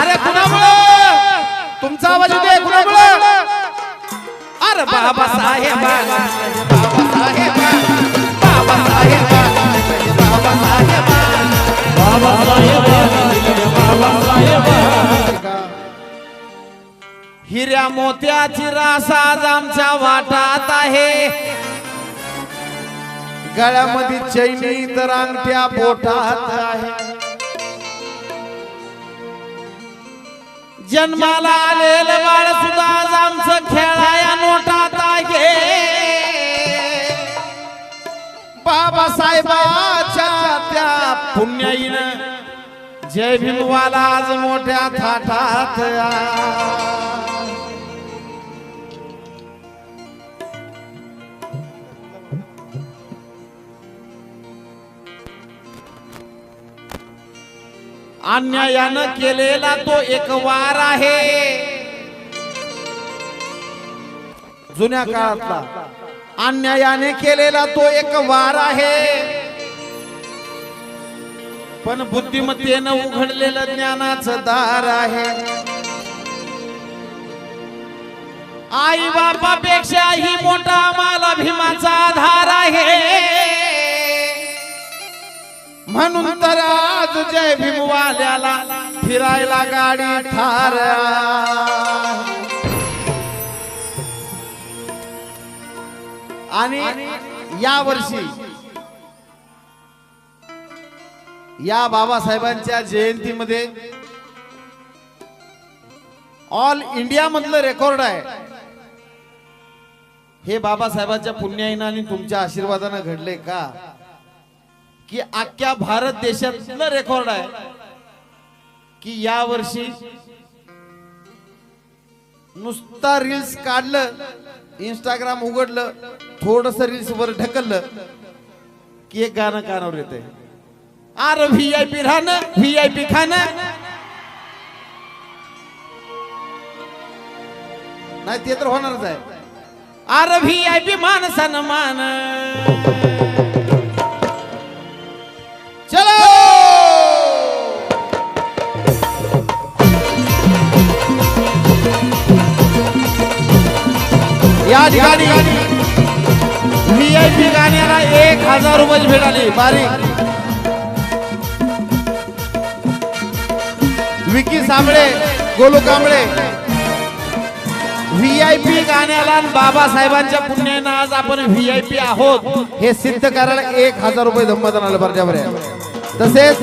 अरे कुणामुळं? तुमचा आवाज येते कुणामुळं? अरे बाबा साहेब. बाबा साहेब. बाबा साहेब. बाबा साहेब. हिऱ्या मोत्याची रासाज आमच्या वाटात आहे. गळ्यामध्ये चैनी तर अंगठ्या बोटात आहे. जन्माला आलेलं बाळ सुद्धा आज आमचं खेळाया नोटात आहे. बाबासाहेबाच्या त्या पुण्याईन जय भीमवाला आज मोठ्या थाटात अन्यायानं केलेला तो एक वार आहे. जुन्या काळातला. अन्यायाने केलेला तो एक वार आहे. पण बुद्धिमत्तेनं उघडलेलं ज्ञानाचं दार आहे. आई बापापेक्षाही मोठा आम्हाला भीमाचा आधार आहे. म्हणून तर आज जय भीमवाल्याला फिरायला गाडी ठार. आणि या वर्षी या बाबासाहेबांच्या जयंतीमध्ये ऑल इंडिया मधलं रेकॉर्ड आहे. हे बाबासाहेबांच्या पुण्याईनं आणि तुमच्या आशीर्वादानं घडले का? की अख्ख्या भारत देशातलं रेकॉर्ड आहे. की या वर्षी नुसता रील्स काढलं इंस्टाग्राम उघडलं थोडस रील्स वर ढकललं की एक गाणं कानावर येते आर व्ही आय पी राहणं व्ही आय पी खाणं. नाही ते तर होणारच आहे. आर व्ही आय पी मान सन्मान या ठिकाणी व्ही आय पी गाण्याला एक हजार रुपये भेटाली बारीक. Vicky Sable Golu Kamble. V I P गाण्याला बाबासाहेबांच्या पुण्यानं आज आपण व्ही आय पी आहोत. हे सिद्ध करायला एक हजार रुपये धम्मदान आलं बरजावर तसेच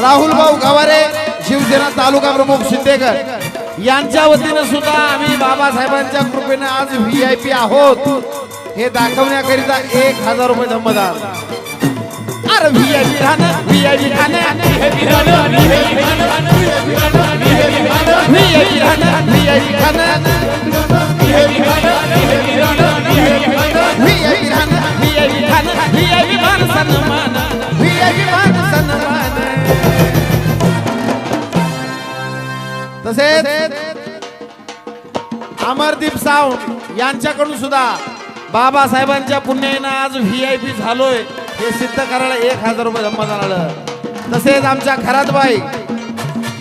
राहुल भाऊ गवारे शिवसेना तालुका प्रमुख शिंदेकर. यांच्या वतीनं सुद्धा आम्ही बाबासाहेबांच्या कृपेने आज व्ही आय पी आहोत हे दाखवण्याकरिता एक हजार रुपये धम्मदान अरे व्ही आय पी राहणं व्ही आय पी खाणं व्ही आय पी राहणं व्ही आय पी खाणं व्ही आय पी राहणं व्ही आय पी खाणं व्ही आय पी खाणं व्ही आय मान सन्मान व्ही आय पी मान सन्मान तसेच अमरदीप सावंत यांच्याकडून सुद्धा बाबासाहेबांच्या पुण्यानं आज व्ही आय पी झालोय हे सिद्ध करायला एक हजार रुपये धम्मदान आलं तसेच आमच्या खरातबाई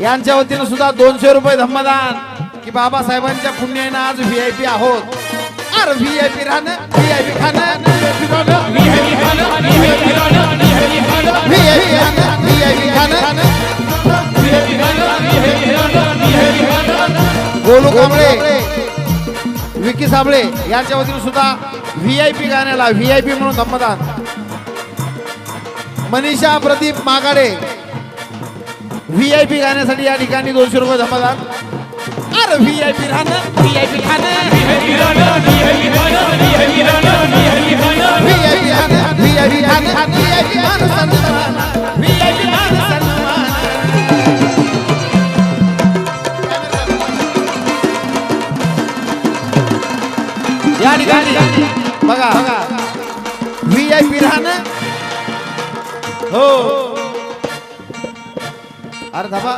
यांच्या वतीनं सुद्धा दोनशे रुपये धम्मदान की बाबासाहेबांच्या पुण्यानं आज व्ही आय पी आहोत अरे व्ही आय पी राहणं व्ही आय पी खाणं व्ही आय पी राहणं व्ही आय पी खाणं व्ही आय पी खाणं व्ही आय पी खाणं गोलू कांबळे. विकी साबळे यांच्या वतीने सुद्धा व्ही आय पी गाण्याला व्ही आय पी म्हणून धम्मदान. Manisha Pradeep Magade V I P गाण्यासाठी या ठिकाणी दोनशे रुपये धम्मदान. अरे व्ही आय पी राहणं व्ही आय पी खाणं. व्ही आय पी राहणं V I P V I हो अरे धाबा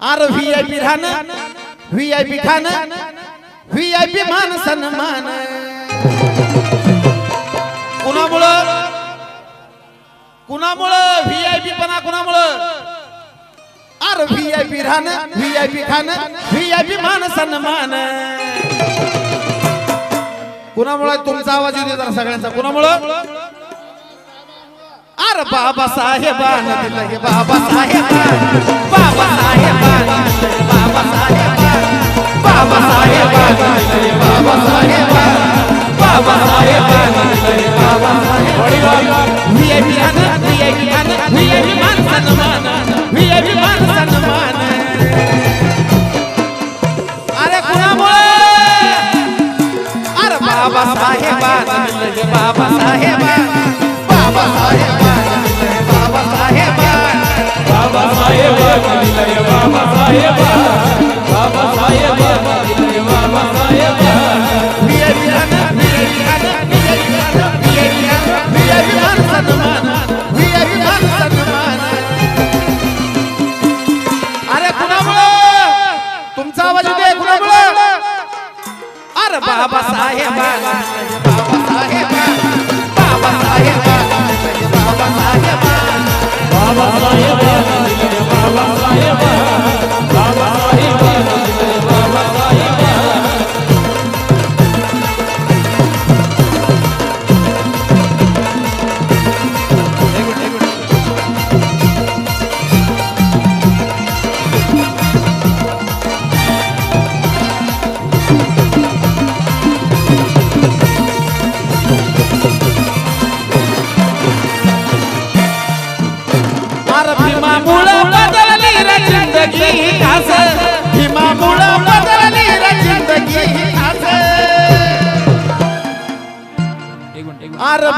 अरे व्ही आय पी राहणं व्ही आय पी खाणं व्ही आय पी मान सन्मान. कुणामुळं? कुणामुळं? व्ही आय पी पणा कुणामुळं? अरे व्ही आय पी राहणं व्ही आय पी खाणं व्ही आय पी मान सन्मान. कुणामुळे तुमचा आवाज येते जरा सगळ्यांचा? कुणामुळं? अरे बाबा साहेबान दिलं हे बाबा साहेबान बाबा साहेबान बाबा साहेबान बाबा साहेबान बाबा साहेब तुमचा आवाज येते कुणामुळं अरे बाबा. साहेबान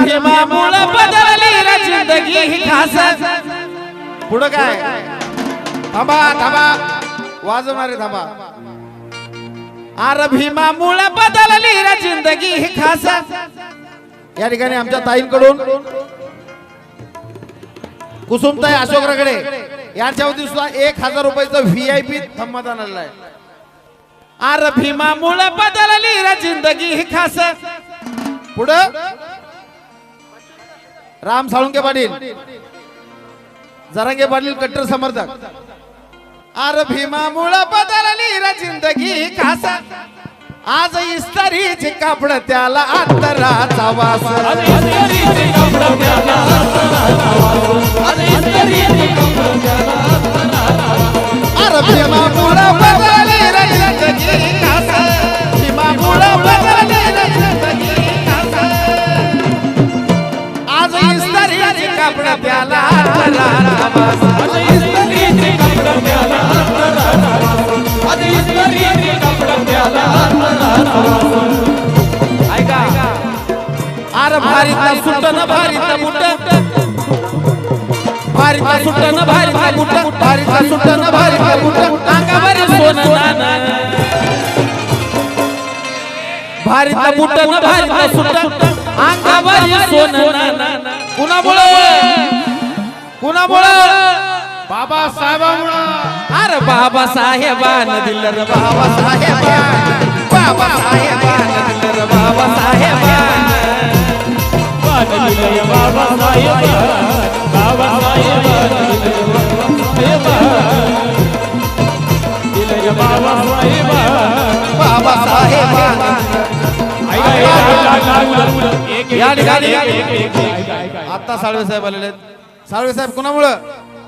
भीमामुळं बदलली रे जिंदगी खास पुढं काय? थांबा थांबा. वाजवणारे थांबा. अरे भीमामुळं बदलली रे जिंदगी खास या ठिकाणी आमच्या ताईंकडून कुसुमताई अशोक रगडे यांच्या वतीने सुद्धा एक हजार रुपयाचं व्ही आय पी संमतान आलेलं आहे. अरे भीमामुळं बदलली रे जिंदगी ही खास पुढं? राम साळुंके पाटील. जरांगे पाटील कट्टर समर्थक. अरे भीमामुळं बदलली रे जिंदगी खास आज इस्तारीची कापड त्याला अंतराचा वास. अरे अरे भीमामुळं बदलली रे जिंदगी खास भीमामुळं बदलली रे त्याला ऐका अरे भारीतला सुटन भारीतला बुट भारीतला सुटन भारीतला बुट भारीतला सुटन भारीतला बुट अंगावर सोनं नाणं भारीतला बुटन भारीतला सुट अंगावर सोनं नाणं कुणामुळं? कुणामुळं? बाबा साहेबांमुळं अरे बाबा साहेबान दिलं रे बाबा साहेबान बाबा साहेबान दिलं या ठिकाणी आता साळवे साहेब आलेले आहेत. साळवे साहेब कुणामुळं?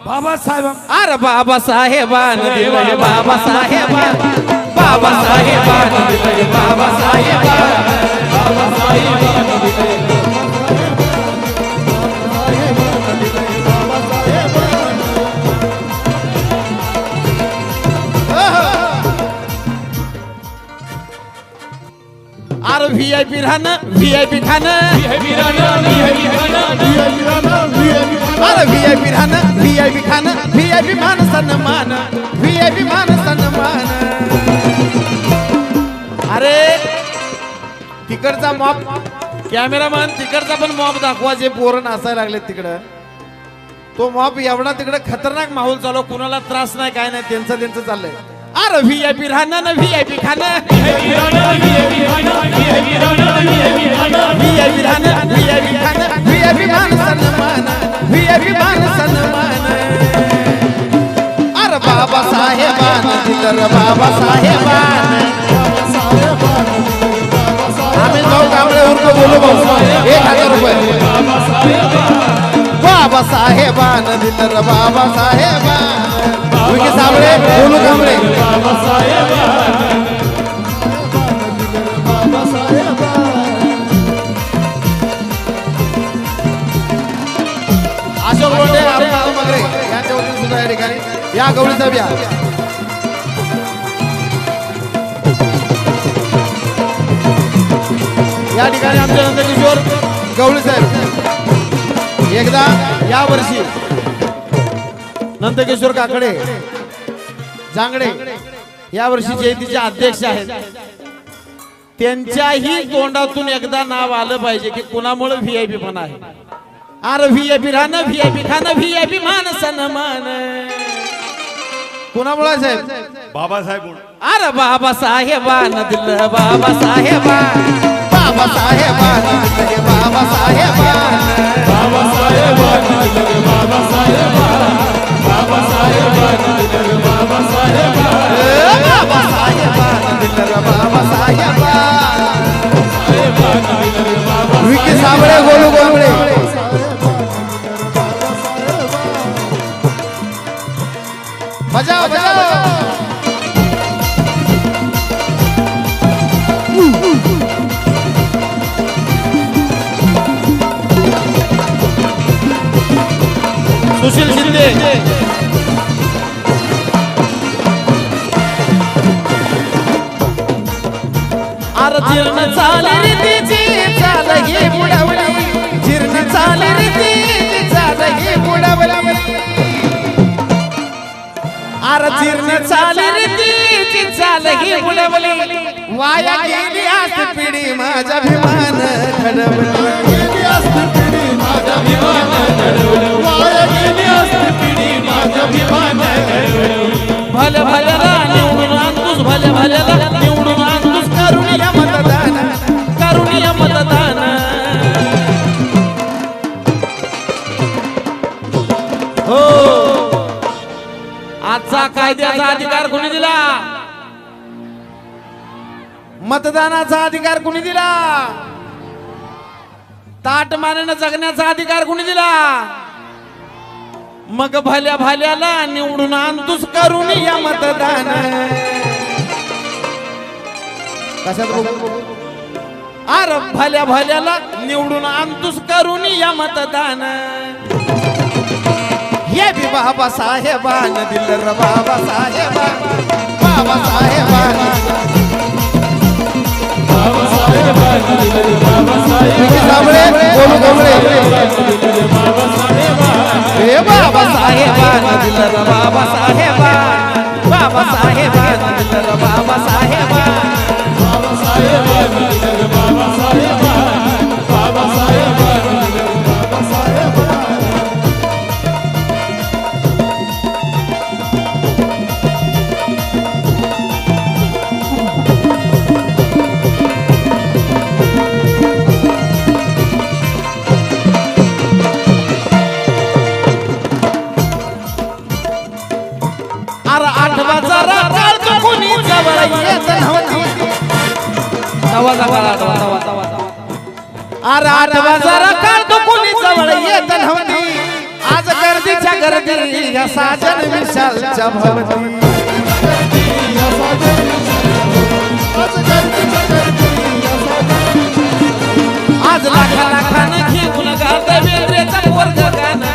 बाबा साहेब अरे बाबा साहेबान दिलंय बाबा साहेबान. बाबा साहेबान दिलंय बाबा साहेबान. अरे आय पी राहणं व्ही आय पी खाणं अरे व्ही आय पी राहणं व्ही आय पी खाणं व्ही आय पी मान सन्मान व्ही आय पी मान अरे तिकडचा मॉप कॅमेरामॅन तिकडचा पण मॉप दाखवा जे पोरं नाचायला लागले तिकडं. तो मॉप एवढा तिकडे खतरनाक माहोल चालू कुणाला त्रास नाही काय नाही त्यांचं त्यांचं चाललंय. अरे व्ही आय पी राहणं ना व्ही आय पी खाणं व्ही आय पी राहणं व्ही आय पी खाणं व्ही आय पी मान सन्मान व्हीआयपी मान सन्मान अरे बाबा साहेबान दिलं बाबा साहेबान आम्ही जाऊ कांबळे बोलू भाऊ एक हजार रुपये बाबा साहेबान दिलं बाबा साहेबान साबळे बोलू कांबळे अशोक लोंढे अरुणा मगरे यांच्या वतीने सुद्धा या ठिकाणी या गवळी बिया या. ठिकाणी आमचे नंदकिशोर गवळी साहेब. एकदा या वर्षी नंदकिशोर काकडे जांगडे. या वर्षी जयंतीचे अध्यक्ष आहेत. त्यांच्याही तोंडातून एकदा नाव आलं पाहिजे की कुणामुळे व्हीआयपी पण आहे. अरे व्हीआयपी राहणं व्हीआयपी खाणं व्हीआयपी मान. सन्मान कुणामुळे साहेब? बाबासाहेब अरे बाबा साहेबान दिलं बाबा साहेबान बाबा साहेबान दिलं बाबा साहेबान बाबा साहेबान जीर्ण चाल रीतीची चाल ही बुडवली वाया गेली आज पिढी माझा भले भल्याला निवडून आणतोस भले भल्याला निवडून आणतोस करुणीय मतदान. करुणीय मतदान. कायद्याचा अधिकार कोणी दिला? मतदानाचा अधिकार कोणी दिला? ताट मानेनं जगण्याचा अधिकार कोणी दिला? मग भल्या भल्याला निवडून आणतोस करून या मतदान. कशात अरे भल्या भल्याला निवडून आणतोस करून या मतदान. बाबा साहेबान दिलं र बाबा साहेबान बाबा साहेबान बाबा साहेबान गोलू कांबळे. हे बाबा साहेबान दिलं र बाबा साहेबान बाबा साहेबान दिलं र बाबा साहेबा अरे काळ आठवा अरे आठवा जरा काढतो कोणी जवळ? येत नव्हती. आज गर्दीच्या गर्दी या साजन विशालच्या भवती. आज लाखा लाखानं घेऊन गात वेगळेचा वर्ग गाणं.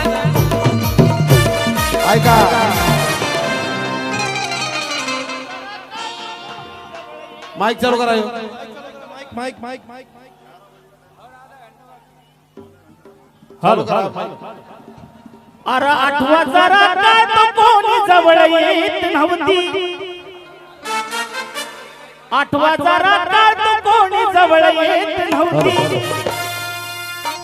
ऐका. माईक चालू करा ह्यो. माईक माईक माईक हॅलो अरे आठवा जरा काय तो कोणी जवळ येत नव्हती. आठवा जरा काय तो कोणी जवळ येत नव्हती.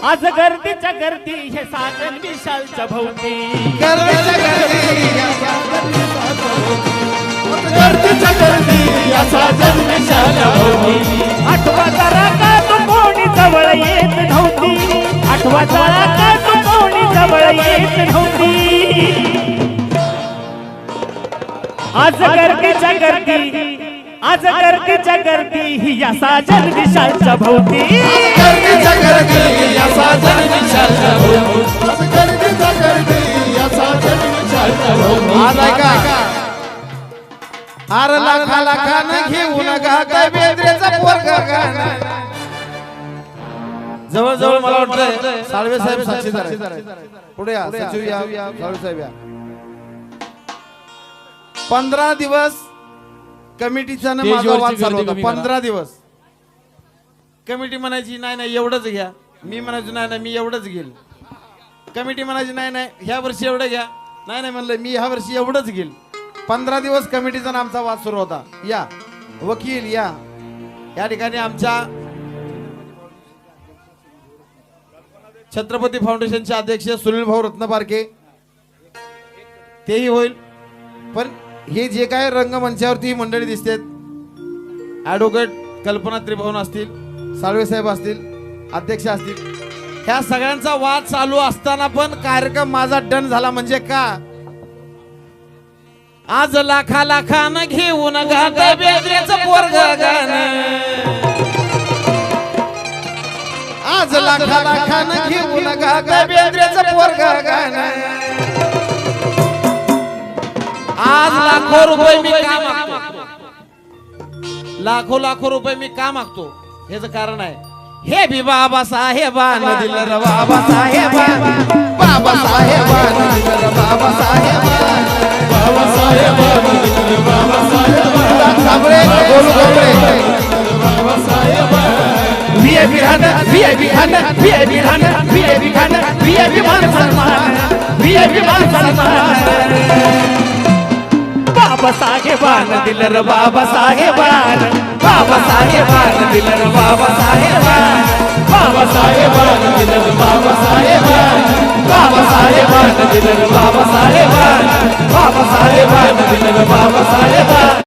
आज गर्दीच्या गर्दी हे साजन विशालच्या भोवती. गर्दीच्या गर्दी या गर्दीच्या गर्दी आठवा जरा काय तो कोणी जवळ येत नव्हती. आठवा जरा काय तो कोणी जवळ येत नव्हती. आज गर्दीच्या गर्दी आज गर्दीच्या गर्दी ही या साजन विशालच्या भोवती आर लाखा लाखानं घेऊन गाता बेंद्रेचा पोरगा गाणं. जवळ जवळ मला वाटतंय साळवे साहेब साक्षीदार आहेत. पुढे या सचिव या. साळवे साहेब या. पंधरा दिवस कमिटीचा ना माझा स्टेजवरची वाद चालू गर्दी होता. कमी करा. पंधरा दिवस. कमिटी म्हणायची नाही नाही एवढंच घ्या. मी म्हणायचो नाही नाही मी एवढंच घेईल. कमिटी म्हणायची नाही नाही ह्या वर्षी एवढं घ्या. नाही नाही म्हणलं मी ह्या वर्षी एवढंच घेईल. पंधरा दिवस कमिटीचा आमचा वाद सुरू होता. या. वकील या. या ठिकाणी आमच्या छत्रपती फाउंडेशनचे अध्यक्ष सुनील भाऊ रत्नपारखे तेही होईल. पण हे जे काय रंगमंचावरती ही मंडळी दिसतात ॲडव्होकेट कल्पना त्रिभुवन असतील साळवे साहेब असतील अध्यक्ष असतील ह्या सगळ्यांचा वाद चालू असताना पण कार्यक्रम माझा डन झाला म्हणजे का? आज लाखा लाखानं घेऊन गात बेंद्रेचं पोरग आज लाखा लाखानं घेऊन गात बेंद्रेचं पोरग आज लाखो रुपये मी का मागतो? लाखो लाखो रुपये मी का मागतो? ह्याच कारण आहे. हे बी बाबा. साहेबानं दिलं र बाबा साहेबा बाबा साहेबानं दिलं र बाबा साहेबा गोलू कांबळे व्हीआयपी राहणं व्हीआयपी खाणं व्हीआयपी राहणं व्हीआयपी खाणं व्हीआयपी मान सन्मान व्हीआयपी मान सन्मान बाबासाहेबान दिलर बाबासाहेबान बाबासाहेबान दिलर बाबा साहेबान. दिलर बाबासाहेबान बाबासाहेबान दिलर बाबा साहेबान. दिलर बाबासाहेबान